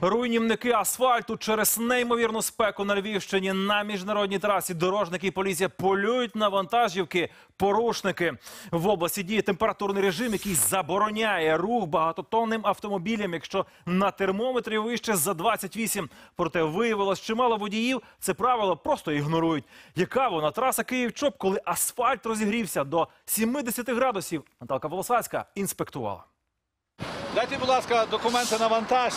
Руйнівники асфальту через неймовірну спеку на Львівщині на міжнародній трасі дорожники і поліція полюють на вантажівки. Порушники в області діє температурний режим, який забороняє рух багатотонним автомобілям, якщо на термометрі вище за 28. Проте виявилось, чимало водіїв це правило просто ігнорують. Яка вона траса Київ-Чоп, коли асфальт розігрівся до 70 градусів? Наталка Волосацька інспектувала. Дайте, будь ласка, документи на вантаж,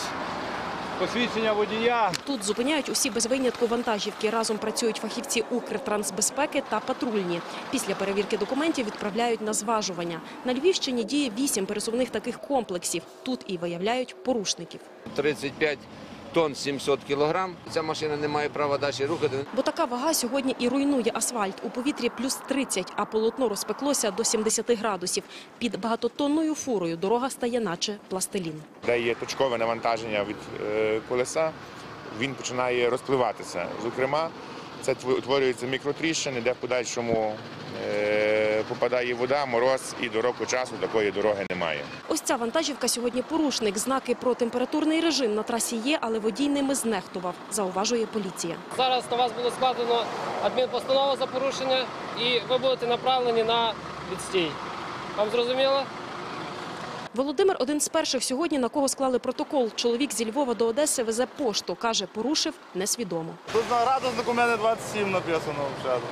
посвідчення водія. Тут зупиняють усі без винятку вантажівки. Разом працюють фахівці Укртрансбезпеки та патрульні. Після перевірки документів відправляють на зважування. На Львівщині діє вісім пересувних таких комплексів. Тут і виявляють порушників. 35 тонн 700 кілограм. Ця машина не має права далі рухати. Бо така вага сьогодні і руйнує асфальт. У повітрі плюс 30, а полотно розпеклося до 70 градусів. Під багатотонною фурою дорога стає наче пластилін. де є точкове навантаження від е, колеса, він починає розпливатися. Зокрема, це тво- утворюються мікротріщини, де в подальшому е, попадає вода, мороз, і до року часу такої дороги немає. Ось ця вантажівка сьогодні порушник. Знаки про температурний режим на трасі є, але водій ними знехтував, зауважує поліція. Зараз на вас було складено адмінпостанову за порушення і ви будете направлені на відстій. Вам зрозуміло? Володимир один з перших сьогодні, на кого склали протокол. Чоловік зі Львова до Одеси везе пошту. Каже, порушив несвідомо. Тут на радость документи 27 написано взагалі.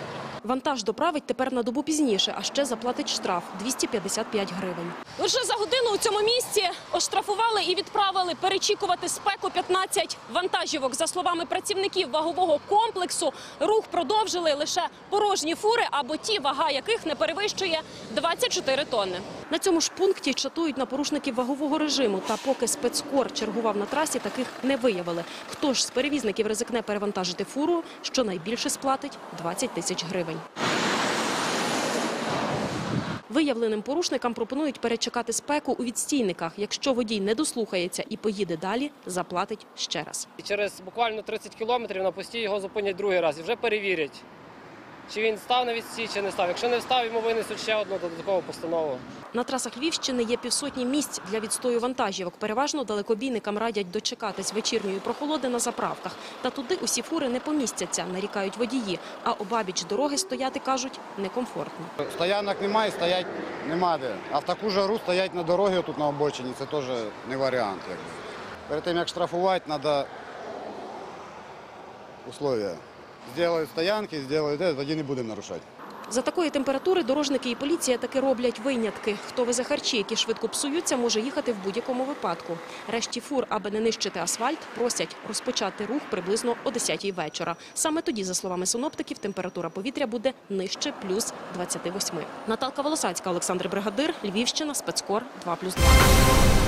Вантаж доправить тепер на добу пізніше, а ще заплатить штраф – 255 гривень. Лише за годину у цьому місці оштрафували і відправили перечікувати спеку 15 вантажівок. За словами працівників вагового комплексу, рух продовжили лише порожні фури або ті, вага яких не перевищує 24 тонни. На цьому ж пункті чатують на порушників вагового режиму. Та поки спецкор чергував на трасі, таких не виявили. Хто ж з перевізників ризикне перевантажити фуру, що найбільше сплатить – 20 тисяч гривень. Виявленим порушникам пропонують перечекати спеку у відстійниках. Якщо водій не дослухається і поїде далі, заплатить ще раз. Через буквально 30 кілометрів на пості його зупинять другий раз і вже перевірять, чи він став на відстій, чи не став. Якщо не встав, йому винесуть ще одну додаткову постанову. На трасах Львівщини є півсотні місць для відстою вантажівок. Переважно далекобійникам радять дочекатись вечірньої прохолоди на заправках. Та туди усі фури не помістяться, нарікають водії. А обабіч дороги стояти, кажуть, некомфортно. Стоянок немає, стоять нема де. А в таку жару стоять на дорогі тут на обочині, це теж не варіант. Перед тим як штрафувати, треба условия. Зроблять стоянки, зроблять, де, тоді не будемо нарушати. За такої температури дорожники і поліція таки роблять винятки. Хто везе харчі, які швидко псуються, може їхати в будь-якому випадку. Решті фур, аби не нищити асфальт, просять розпочати рух приблизно о 10-й вечора. Саме тоді, за словами синоптиків, температура повітря буде нижче плюс 28. Наталка Волосацька, Олександр Бригадир, Львівщина, спецкор 2+,2.